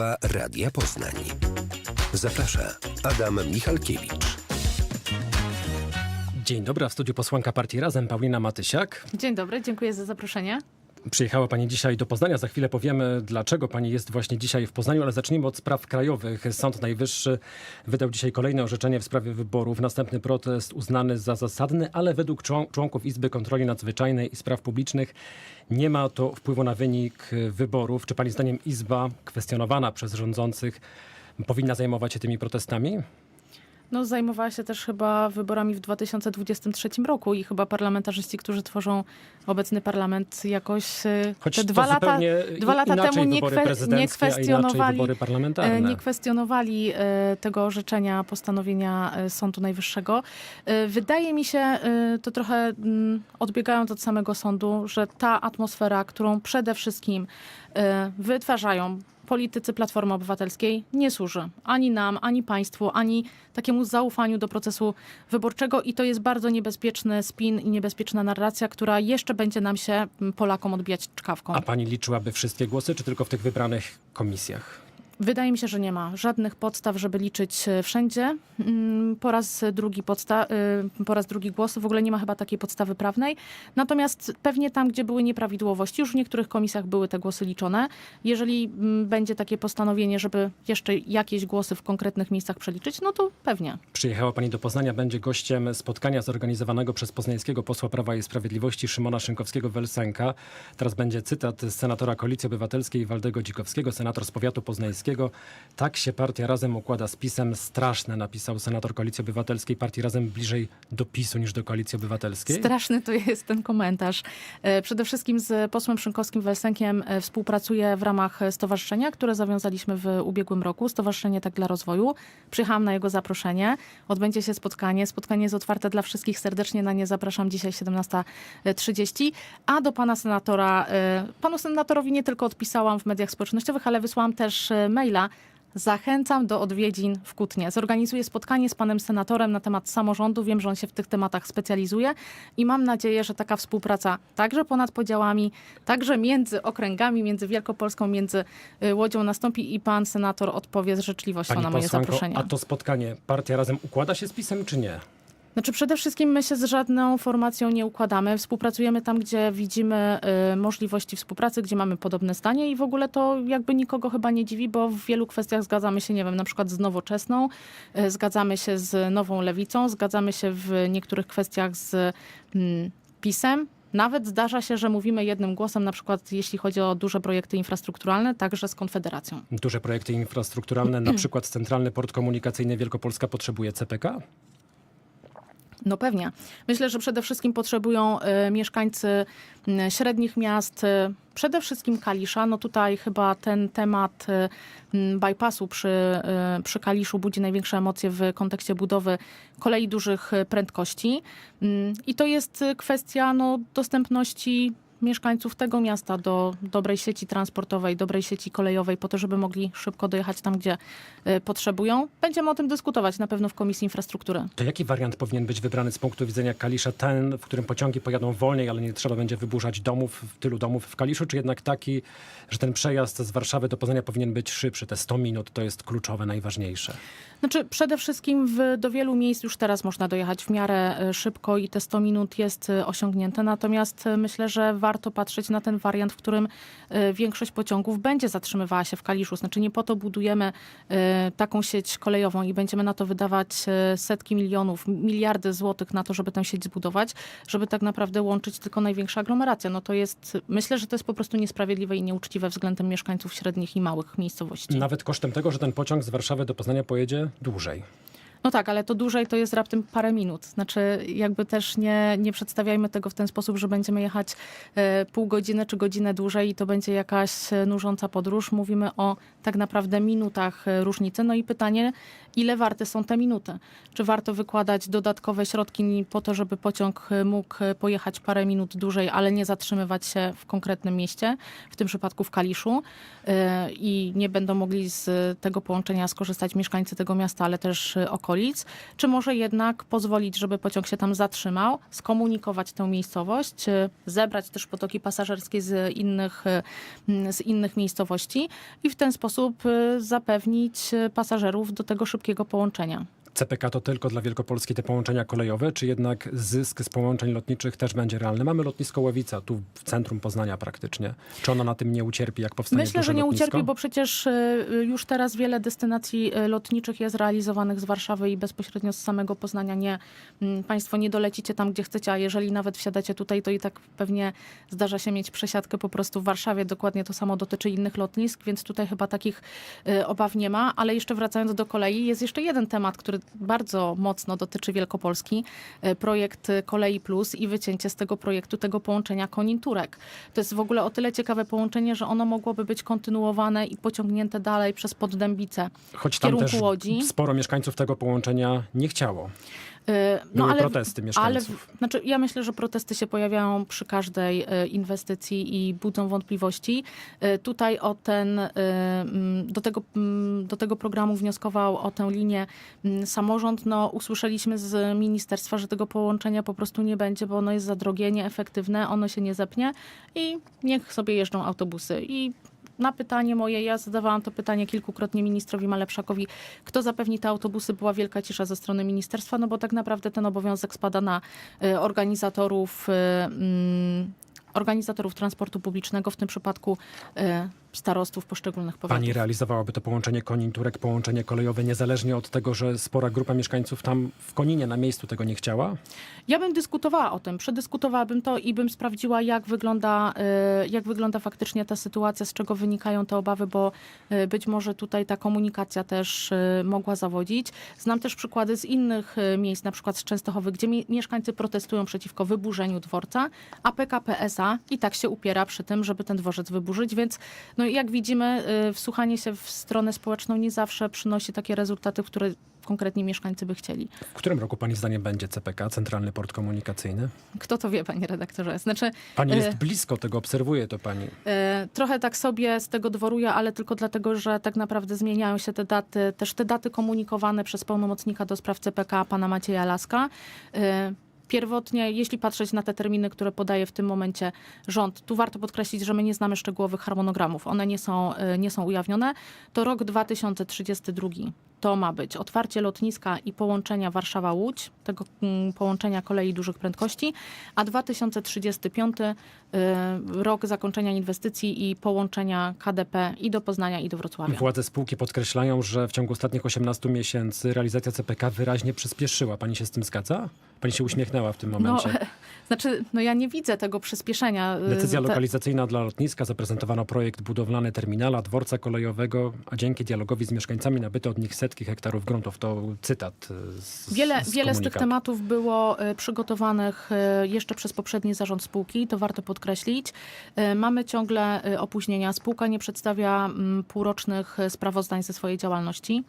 Pa Radia Poznań. Zaprasza Adam Michalkiewicz. Dzień dobry, w studiu posłanka partii Razem Paulina Matysiak. Dzień dobry, dziękuję za zaproszenie. Przyjechała Pani dzisiaj do Poznania. Za chwilę powiemy, dlaczego Pani jest właśnie dzisiaj w Poznaniu, ale zacznijmy od spraw krajowych. Sąd Najwyższy wydał dzisiaj kolejne orzeczenie w sprawie wyborów. Następny protest uznany za zasadny, ale według człon- członków Izby Kontroli Nadzwyczajnej i Spraw Publicznych nie ma to wpływu na wynik wyborów. Czy Pani zdaniem Izba, kwestionowana przez rządzących, powinna zajmować się tymi protestami? No, zajmowała się też chyba wyborami w 2023 roku i chyba parlamentarzyści, którzy tworzą obecny parlament jakoś e, Choć te dwa lata, dwa lata temu nie, kwe, nie kwestionowali parlamentarne. nie kwestionowali e, tego orzeczenia, postanowienia Sądu Najwyższego. Wydaje mi się, to trochę mm, odbiegając od samego sądu, że ta atmosfera, którą przede wszystkim wytwarzają politycy Platformy Obywatelskiej, nie służy ani nam, ani państwu, ani takiemu zaufaniu do procesu wyborczego i to jest bardzo niebezpieczny spin i niebezpieczna narracja, która jeszcze będzie nam się, m, Polakom, odbijać czkawką. A pani liczyłaby wszystkie głosy, czy tylko w tych wybranych komisjach? Wydaje mi się, że nie ma żadnych podstaw, żeby liczyć e, wszędzie. Mm, Po raz drugi podsta- y, po raz drugi głos. W ogóle nie ma chyba takiej podstawy prawnej. Natomiast pewnie tam, gdzie były nieprawidłowości, już w niektórych komisjach były te głosy liczone. Jeżeli mm, będzie takie postanowienie, żeby jeszcze jakieś głosy w konkretnych miejscach przeliczyć, no to pewnie. Przyjechała pani do Poznania, będzie gościem spotkania zorganizowanego przez poznańskiego posła Prawa i Sprawiedliwości Szymona Szynkowskiego-Welsenka. Teraz będzie cytat z senatora Koalicji Obywatelskiej Waldego Dzikowskiego, senator z powiatu poznańskiego. Tak się partia Razem układa z PiSem. Straszne, napisał senator Koalicji Obywatelskiej. Partii Razem bliżej do PiSu niż do Koalicji Obywatelskiej. Straszny to jest ten komentarz. E, Przede wszystkim z posłem Szynkowskim Welsenkiem e, współpracuję w ramach stowarzyszenia, które zawiązaliśmy w ubiegłym roku. Stowarzyszenie Tak dla Rozwoju. Przyjechałam na jego zaproszenie. Odbędzie się spotkanie. Spotkanie jest otwarte dla wszystkich. Serdecznie na nie zapraszam dzisiaj 17.30. A do pana senatora, e, panu senatorowi nie tylko odpisałam w mediach społecznościowych, ale wysłałam też e, maila Zachęcam do odwiedzin w Kutnie. Zorganizuję spotkanie z panem senatorem na temat samorządu. Wiem, że on się w tych tematach specjalizuje i mam nadzieję, że taka współpraca także ponad podziałami, także między okręgami, między Wielkopolską, między y, Łodzią nastąpi i pan senator odpowie z życzliwością Pani na moje posłanko, zaproszenie. a to spotkanie partia Razem układa się z PiSem, czy nie? Znaczy przede wszystkim my się z żadną formacją nie układamy. Współpracujemy tam, gdzie widzimy y, możliwości współpracy, gdzie mamy podobne zdanie i w ogóle to jakby nikogo chyba nie dziwi, bo w wielu kwestiach zgadzamy się, nie wiem, na przykład z nowoczesną, y, zgadzamy się z nową lewicą, zgadzamy się w niektórych kwestiach z mm, PiSem. Nawet zdarza się, że mówimy jednym głosem, na przykład jeśli chodzi o duże projekty infrastrukturalne, także z Konfederacją. Duże projekty infrastrukturalne, na przykład Centralny Port Komunikacyjny Wielkopolska potrzebuje CPK? No pewnie. Myślę, że przede wszystkim potrzebują e, mieszkańcy m, średnich miast, e, przede wszystkim Kalisza. No tutaj chyba ten temat e, m, bypassu przy, przy Kaliszu budzi największe emocje w kontekście budowy kolei dużych prędkości. Mm, I to jest kwestia no, dostępności mieszkańców tego miasta do dobrej sieci transportowej, dobrej sieci kolejowej, po to, żeby mogli szybko dojechać tam, gdzie e, potrzebują. Będziemy o tym dyskutować na pewno w Komisji Infrastruktury. To jaki wariant powinien być wybrany z punktu widzenia Kalisza? Ten, w którym pociągi pojadą wolniej, ale nie trzeba będzie wyburzać domów, tylu domów w Kaliszu, czy jednak taki, że ten przejazd z Warszawy do Poznania powinien być szybszy? Te 100 minut to jest kluczowe, najważniejsze. Znaczy, przede wszystkim w, do wielu miejsc już teraz można dojechać w miarę e, szybko i te 100 minut jest e, osiągnięte. Natomiast myślę, że warto patrzeć na ten wariant, w którym e, większość pociągów będzie zatrzymywała się w Kaliszu. Znaczy, nie po to budujemy e, taką sieć kolejową i będziemy na to wydawać e, setki milionów, miliardy złotych na to, żeby tę sieć zbudować, żeby tak naprawdę łączyć tylko największa aglomeracja. No to jest, myślę, że to jest po prostu niesprawiedliwe i nieuczciwe względem mieszkańców średnich i małych miejscowości. Nawet kosztem tego, że ten pociąg z Warszawy do Poznania pojedzie dłużej. No tak, ale to dłużej to jest raptem parę minut. Znaczy, jakby też nie, nie przedstawiajmy tego w ten sposób, że będziemy jechać e, pół godziny czy godzinę dłużej i to będzie jakaś e, nużąca podróż. Mówimy o tak naprawdę minutach e, różnicy. No i pytanie, ile warte są te minuty? Czy warto wykładać dodatkowe środki po to, żeby pociąg mógł pojechać parę minut dłużej, ale nie zatrzymywać się w konkretnym mieście, w tym przypadku w Kaliszu e, i nie będą mogli z tego połączenia skorzystać mieszkańcy tego miasta, ale też e, okolic czy może jednak pozwolić, żeby pociąg się tam zatrzymał, skomunikować tę miejscowość, y, zebrać też potoki pasażerskie z innych, y, z innych miejscowości i w ten sposób y, zapewnić y, pasażerów do tego szybkiego połączenia. CPK to tylko dla Wielkopolski te połączenia kolejowe, czy jednak zysk z połączeń lotniczych też będzie realny? Mamy lotnisko Ławica, tu w centrum Poznania praktycznie. Czy ono na tym nie ucierpi, jak powstanie Myślę, że nie lotnisko? ucierpi, bo przecież y, już teraz wiele destynacji y, lotniczych jest realizowanych z Warszawy i bezpośrednio z samego Poznania. Nie, mm, państwo nie dolecicie tam, gdzie chcecie, a jeżeli nawet wsiadacie tutaj, to i tak pewnie zdarza się mieć przesiadkę po prostu w Warszawie. Dokładnie to samo dotyczy innych lotnisk, więc tutaj chyba takich y, obaw nie ma. Ale jeszcze wracając do kolei, jest jeszcze jeden temat, który bardzo mocno dotyczy Wielkopolski. Y, Projekt Kolei Plus i wycięcie z tego projektu tego połączenia Konin-Turek. To jest w ogóle o tyle ciekawe połączenie, że ono mogłoby być kontynuowane i pociągnięte dalej przez Poddębice. Choć tam też Łodzi. sporo mieszkańców tego połączenia nie chciało. Y, Były protesty mieszkańców. Ale, znaczy, ja myślę, że protesty się pojawiają przy każdej y, inwestycji i budzą wątpliwości. Y, Tutaj o ten, mm, do tego, mm, do tego programu wnioskował o tę linię mm, samorząd. No, usłyszeliśmy z ministerstwa, że tego połączenia po prostu nie będzie, bo ono jest za drogie, nieefektywne, ono się nie zepnie i niech sobie jeżdżą autobusy. I na pytanie moje, ja zadawałam to pytanie kilkukrotnie ministrowi Malepszakowi, kto zapewni te autobusy, była wielka cisza ze strony ministerstwa, no bo tak naprawdę ten obowiązek spada na y, organizatorów, y, mm, organizatorów transportu publicznego, w tym przypadku y, starostów poszczególnych powiatów. Pani realizowałaby to połączenie Konin-Turek, połączenie kolejowe, niezależnie od tego, że spora grupa mieszkańców tam w Koninie na miejscu tego nie chciała? Ja bym dyskutowała o tym, przedyskutowałabym to i bym sprawdziła, jak wygląda, y, jak wygląda faktycznie ta sytuacja, z czego wynikają te obawy, bo y, być może tutaj ta komunikacja też y, mogła zawodzić. Znam też przykłady z innych miejsc, na przykład z Częstochowy, gdzie mi- mieszkańcy protestują przeciwko wyburzeniu dworca, a PKP SA i tak się upiera przy tym, żeby ten dworzec wyburzyć, więc no jak widzimy, y, wsłuchanie się w stronę społeczną nie zawsze przynosi takie rezultaty, które konkretnie mieszkańcy by chcieli. W którym roku Pani zdaniem będzie CPK, Centralny Port Komunikacyjny? Kto to wie, panie redaktorze? Znaczy, Pani E, jest blisko tego, obserwuje to Pani. e, trochę tak sobie z tego dworuję, ale tylko dlatego, że tak naprawdę zmieniają się te daty, też te daty komunikowane przez pełnomocnika do spraw CPK, pana Macieja Laska. E, Pierwotnie, jeśli patrzeć na te terminy, które podaje w tym momencie rząd, tu warto podkreślić, że my nie znamy szczegółowych harmonogramów, one nie są, e, nie są ujawnione, to rok 2032 to ma być otwarcie lotniska i połączenia Warszawa-Łódź, tego mm, połączenia kolei dużych prędkości, a 2035 y, rok zakończenia inwestycji i połączenia KDP i do Poznania i do Wrocławia. Władze spółki podkreślają, że w ciągu ostatnich 18 miesięcy realizacja CPK wyraźnie przyspieszyła. Pani się z tym zgadza? Pani się uśmiechnęła w tym No, momencie. znaczy, no ja nie widzę tego przyspieszenia. y, Decyzja lokalizacyjna dla lotniska, zaprezentowano projekt budowlany terminala, dworca kolejowego, a dzięki dialogowi z mieszkańcami nabyto od nich setki hektarów gruntów. To cytat y, z, Wiele, z wiele z tych tematów było e, przygotowanych jeszcze przez poprzedni zarząd spółki, to warto podkreślić. Mamy ciągle opóźnienia. Spółka nie przedstawia mm, półrocznych sprawozdań ze swojej działalności.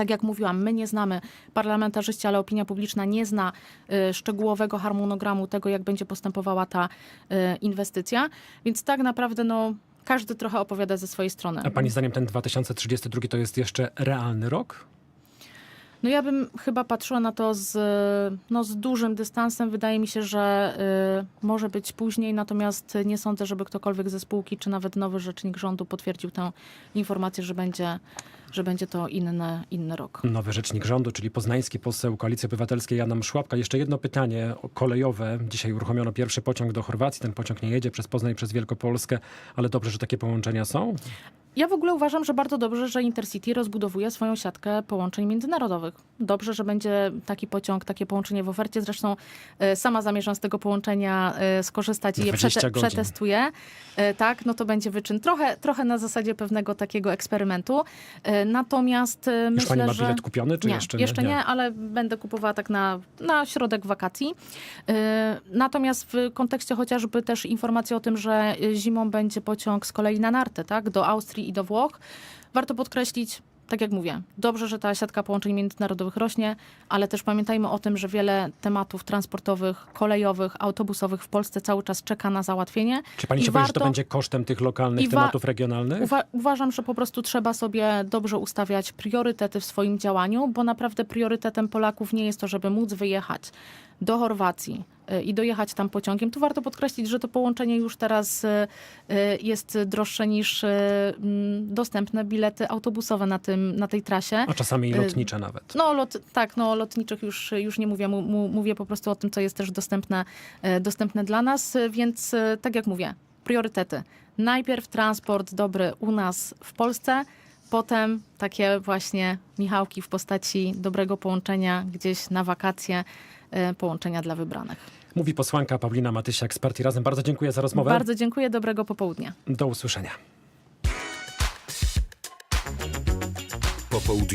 Tak jak mówiłam, my nie znamy, parlamentarzyści, ale opinia publiczna nie zna e, szczegółowego harmonogramu tego, jak będzie postępowała ta e, inwestycja, więc tak naprawdę no, każdy trochę opowiada ze swojej strony. A pani zdaniem ten 2032 to jest jeszcze realny rok? No ja bym chyba patrzyła na to z, no, z dużym dystansem. Wydaje mi się, że y, może być później, natomiast nie sądzę, żeby ktokolwiek ze spółki, czy nawet nowy rzecznik rządu potwierdził tę informację, że będzie, że będzie to inny, inny rok. Nowy rzecznik rządu, czyli poznański poseł Koalicji Obywatelskiej Adam Szłapka. Jeszcze jedno pytanie kolejowe. Dzisiaj uruchomiono pierwszy pociąg do Chorwacji. Ten pociąg nie jedzie przez Poznań, przez Wielkopolskę, ale dobrze, że takie połączenia są. Ja w ogóle uważam, że bardzo dobrze, że Intercity rozbudowuje swoją siatkę połączeń międzynarodowych. Dobrze, że będzie taki pociąg, takie połączenie w ofercie. Zresztą e, sama zamierzam z tego połączenia e, skorzystać i je 20 przete- godzin. przetestuję. E, Tak, no to będzie wyczyn trochę, trochę na zasadzie pewnego takiego eksperymentu. E, Natomiast e, Już myślę, pani ma że... bilet kupiony, czy nie, jeszcze jeszcze nie? nie, ale będę kupowała tak na, na środek wakacji. Yy, Natomiast w kontekście chociażby też informacji o tym, że y, zimą będzie pociąg z kolei na narty, tak, do Austrii i do Włoch, warto podkreślić, tak jak mówię, dobrze, że ta siatka połączeń międzynarodowych rośnie, ale też pamiętajmy o tym, że wiele tematów transportowych, kolejowych, autobusowych w Polsce cały czas czeka na załatwienie. Czy pani I się boi, że to warto- będzie kosztem tych lokalnych tematów regionalnych? Uwa- uważam, że po prostu trzeba sobie dobrze ustawiać priorytety w swoim działaniu, bo naprawdę priorytetem Polaków nie jest to, żeby móc wyjechać do Chorwacji i dojechać tam pociągiem. Tu warto podkreślić, że to połączenie już teraz y, y, jest droższe niż dostępne bilety autobusowe na, tym, na tej trasie. A czasami i lotnicze nawet. No, lot, tak, no, lotniczych już, już nie mówię, mówię po prostu o tym, co jest też dostępne, e, dostępne dla nas, e, więc e, tak jak mówię, priorytety. Najpierw transport dobry u nas w Polsce, potem takie właśnie Michałki w postaci dobrego połączenia gdzieś na wakacje, e, połączenia dla wybranych. Mówi posłanka Paulina Matysiak z Partii Razem. Bardzo dziękuję za rozmowę. Bardzo dziękuję, dobrego popołudnia. Do usłyszenia. Popołudnie